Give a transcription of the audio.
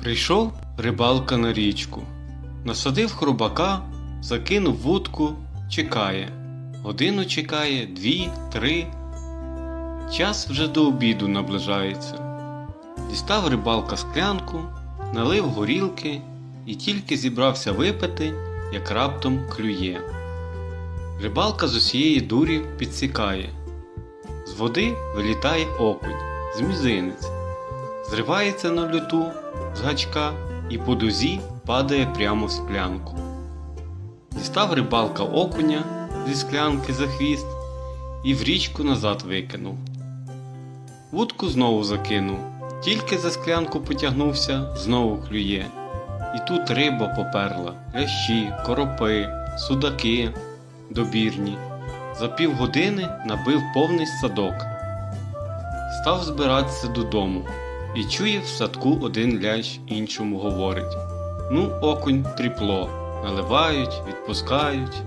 Прийшов рибалка на річку, насадив хробака, закинув вудку, чекає. Годину чекає, дві, три. Час вже до обіду наближається. Дістав рибалка склянку, налив горілки і тільки зібрався випити, як раптом клює. Рибалка з усієї дурі підсікає. З води вилітає окунь, з мізинець, зривається на люту з гачка і по дузі падає прямо в склянку. Дістав рибалка окуня зі склянки за хвіст і в річку назад викинув. Вудку знову закинув, тільки за склянку потягнувся, знову клює. І тут риба поперла, лящі, коропи, судаки добірні. За півгодини набив повний садок. Став збиратися додому і чує в садку один лящ іншому говорить: Ну, окунь тріпло, наливають, відпускають.